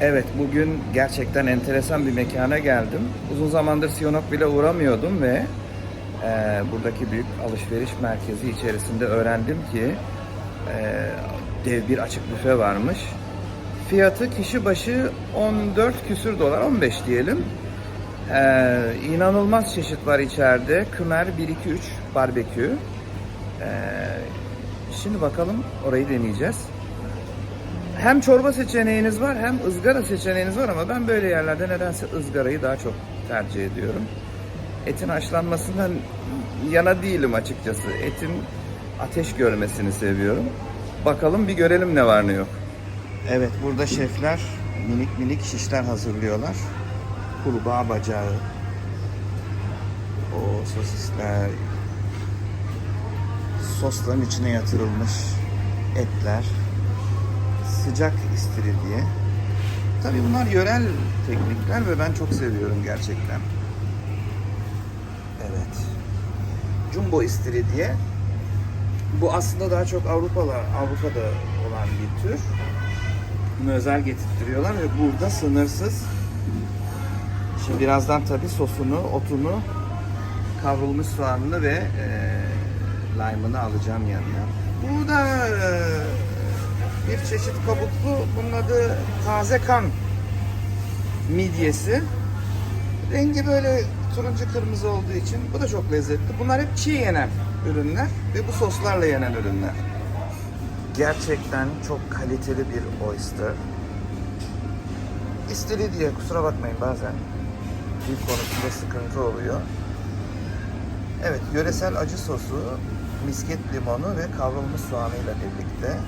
Evet, bugün gerçekten enteresan bir mekana geldim. Uzun zamandır Siyonok bile uğramıyordum ve e, buradaki büyük alışveriş merkezi içerisinde öğrendim ki e, dev bir açık büfe varmış. Fiyatı kişi başı 14 küsür dolar, 15 diyelim. E, inanılmaz çeşit var içeride. Kümer 1, 2, 3 barbekü. E, şimdi bakalım orayı deneyeceğiz. Hem çorba seçeneğiniz var hem ızgara seçeneğiniz var ama ben böyle yerlerde nedense ızgarayı daha çok tercih ediyorum. Etin haşlanmasından yana değilim açıkçası. Etin ateş görmesini seviyorum. Bakalım bir görelim ne var ne yok. Evet burada şefler minik minik şişler hazırlıyorlar. Kurbağa bacağı. O sosisler. Sosların içine yatırılmış etler sıcak istiridye. Tabii bunlar yörel teknikler ve ben çok seviyorum gerçekten. Evet. Jumbo istiridye. Bu aslında daha çok Avrupa'da Avrupa'da olan bir tür. Bunu özel getirtiyorlar ve burada sınırsız. Şimdi birazdan tabii sosunu, otunu, kavrulmuş soğanını ve e, lime'ını alacağım yanına. Burada e, bir çeşit kabuklu. Bunun adı taze kan midyesi. Rengi böyle turuncu kırmızı olduğu için bu da çok lezzetli. Bunlar hep çiğ yenen ürünler ve bu soslarla yenen ürünler. Gerçekten çok kaliteli bir oyster. İstiridye kusura bakmayın bazen dil konusunda sıkıntı oluyor. Evet, yöresel acı sosu, misket limonu ve kavrulmuş soğanıyla birlikte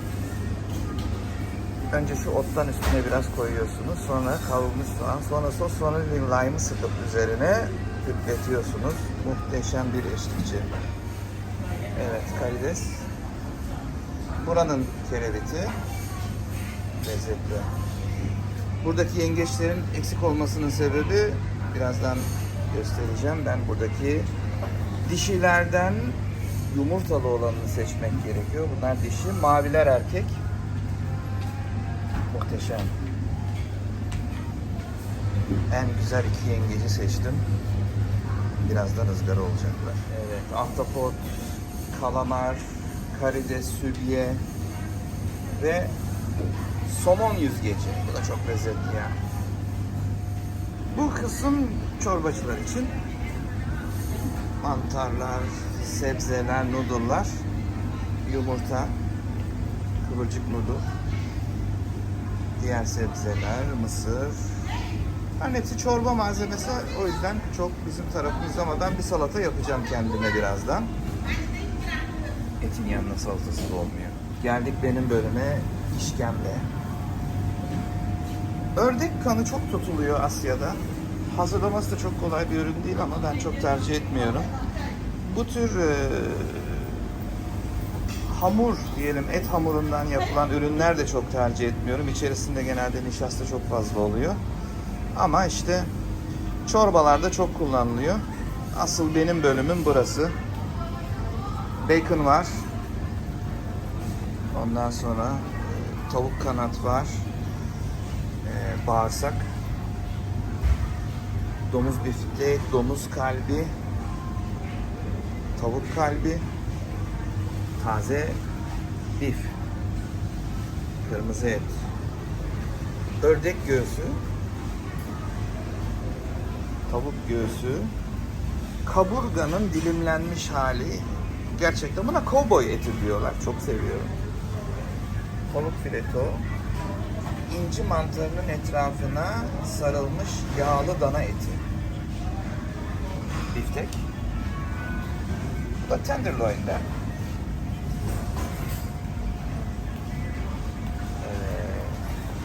Önce şu ottan üstüne biraz koyuyorsunuz. Sonra kavrulmuş soğan, sonra sos, sonra lime'ı sıkıp üzerine kütletiyorsunuz. Muhteşem bir eşlikçi. Evet, karides. Buranın kereviti. Lezzetli. Buradaki yengeçlerin eksik olmasının sebebi birazdan göstereceğim. Ben buradaki dişilerden yumurtalı olanını seçmek gerekiyor. Bunlar dişi, maviler erkek. Muhteşem. En güzel iki yengeci seçtim. Birazdan ızgara olacaklar. Evet, ahtapot, kalamar, karides, sübye ve somon yüzgeci. Bu da çok lezzetli ya. Bu kısım çorbacılar için. Mantarlar, sebzeler, noodle'lar, yumurta, kıvırcık noodle diğer sebzeler, mısır. Bunların hepsi çorba malzemesi. O yüzden çok bizim tarafımız ama ben bir salata yapacağım kendime birazdan. Etin yanına salatasız olmuyor. Geldik benim bölüme işkembe. Ördek kanı çok tutuluyor Asya'da. Hazırlaması da çok kolay bir ürün değil ama ben çok tercih etmiyorum. Bu tür e, hamur diyelim et hamurundan yapılan ürünler de çok tercih etmiyorum. İçerisinde genelde nişasta çok fazla oluyor. Ama işte çorbalarda çok kullanılıyor. Asıl benim bölümüm burası. Bacon var. Ondan sonra e, tavuk kanat var. E, bağırsak. Domuz biftek, domuz kalbi, tavuk kalbi, taze bif, kırmızı et, ördek göğsü, tavuk göğsü, kaburganın dilimlenmiş hali. Gerçekten buna cowboy eti diyorlar. Çok seviyorum. Tavuk fileto, inci mantarının etrafına sarılmış yağlı dana eti. Biftek. Bu da tenderloin'den.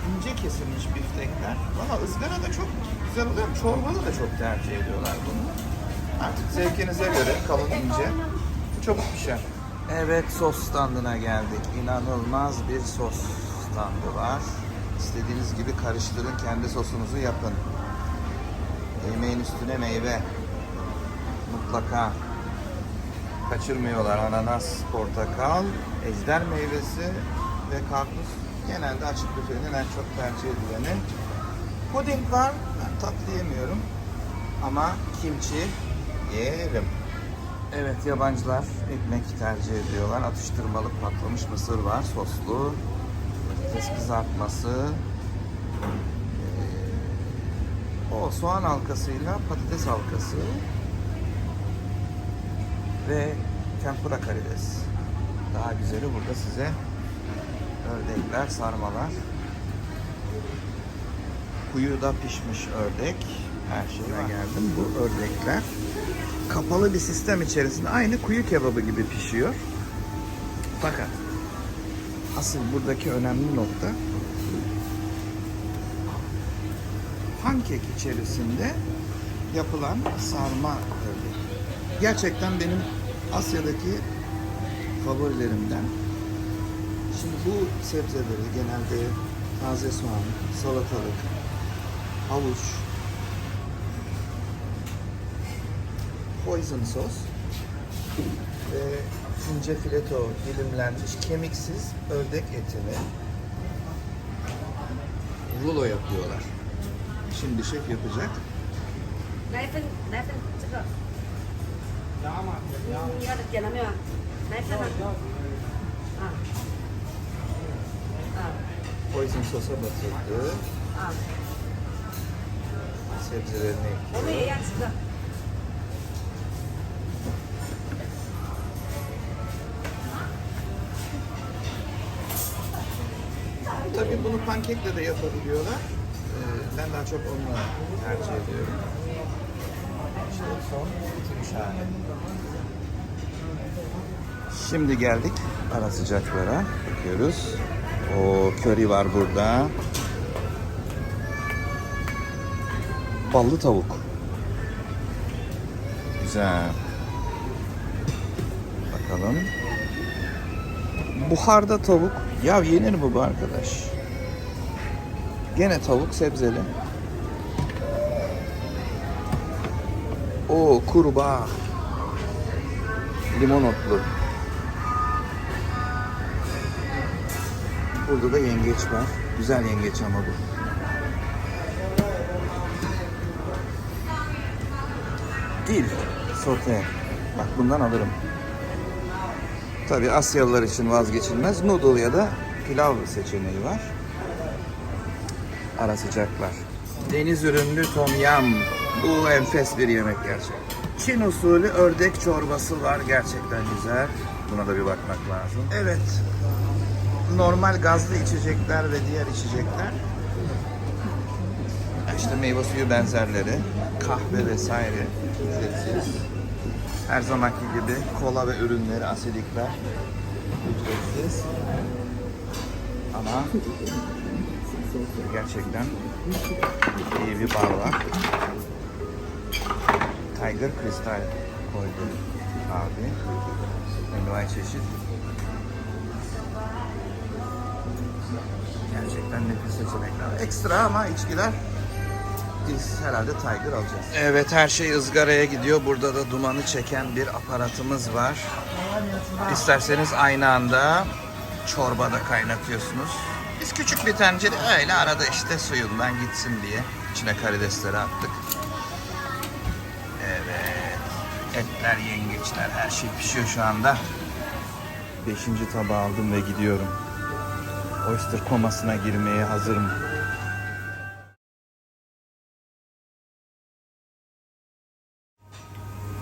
İnce kesilmiş biftekler. Ama ızgara da çok güzel oluyor. Çorbada da çok tercih ediyorlar bunu. Artık zevkinize göre kalın ince. Bu çabuk pişer. Evet sos standına geldik. İnanılmaz bir sos standı var. İstediğiniz gibi karıştırın. Kendi sosunuzu yapın. Yemeğin üstüne meyve. Mutlaka kaçırmıyorlar. Ananas, portakal, ejder meyvesi ve karpuz genelde açık büfenin en çok tercih edileni. Puding var. Ben tatlı yemiyorum. Ama kimchi yerim. Evet yabancılar ekmek tercih ediyorlar. Atıştırmalık patlamış mısır var. Soslu. Patates kızartması. Ee, o soğan halkasıyla patates halkası. Ve tempura karides. Daha güzeli burada size ördekler, sarmalar. Kuyuda pişmiş ördek. Her şeye geldim. Bu ördekler kapalı bir sistem içerisinde aynı kuyu kebabı gibi pişiyor. Fakat asıl buradaki önemli nokta pankek içerisinde yapılan sarma ördek. Gerçekten benim Asya'daki favorilerimden. Şimdi bu sebzeleri genelde taze soğan, salatalık, havuç, poison sos ve ince fileto dilimlenmiş kemiksiz ördek etini rulo yapıyorlar. Şimdi şef yapacak. Knife'ın, knife'ın çıkıyor. Yağma, yağma. Yağma, yağma. Knife'ın. Domatesin sosa batırdı. Sebzelerini ekliyor. Tabii bunu pankekle de yapabiliyorlar. Ee, ben daha çok onunla tercih ediyorum. İşte son bitiriş hali. Şimdi geldik ara sıcaklara. Bakıyoruz. O köri var burada. Ballı tavuk. Güzel. Bakalım. Buharda tavuk. Ya yenir mi bu arkadaş? Gene tavuk sebzeli. O kurbağa. Limon Burada da yengeç var. Güzel yengeç ama bu. Dil sote. Bak bundan alırım. Tabi Asyalılar için vazgeçilmez noodle ya da pilav seçeneği var. Ara sıcaklar. Deniz ürünlü tom yam. Bu enfes bir yemek gerçekten. Çin usulü ördek çorbası var. Gerçekten güzel. Buna da bir bakmak lazım. Evet. Normal gazlı içecekler ve diğer içecekler. İşte meyve suyu benzerleri. Kahve vesaire. Ücretsiz. Her zamanki gibi kola ve ürünleri, asilikler ücretsiz. Ama gerçekten iyi bir bar var. Tiger Crystal koydu abi. Envai çeşit. Gerçekten nefis seçenekler. Ekstra ama içkiler biz herhalde Tiger alacağız. Evet her şey ızgaraya gidiyor. Burada da dumanı çeken bir aparatımız var. İsterseniz aynı anda çorba da kaynatıyorsunuz. Biz küçük bir tencere öyle arada işte suyundan gitsin diye içine karidesleri attık. Evet. Etler, yengeçler her şey pişiyor şu anda. Beşinci tabağı aldım ve gidiyorum. Oyster komasına girmeye hazırım.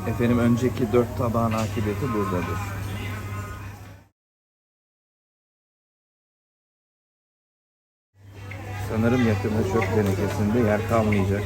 Efendim önceki dört tabağın akıbeti buradadır. Sanırım yakında çöp tenekesinde yer kalmayacak.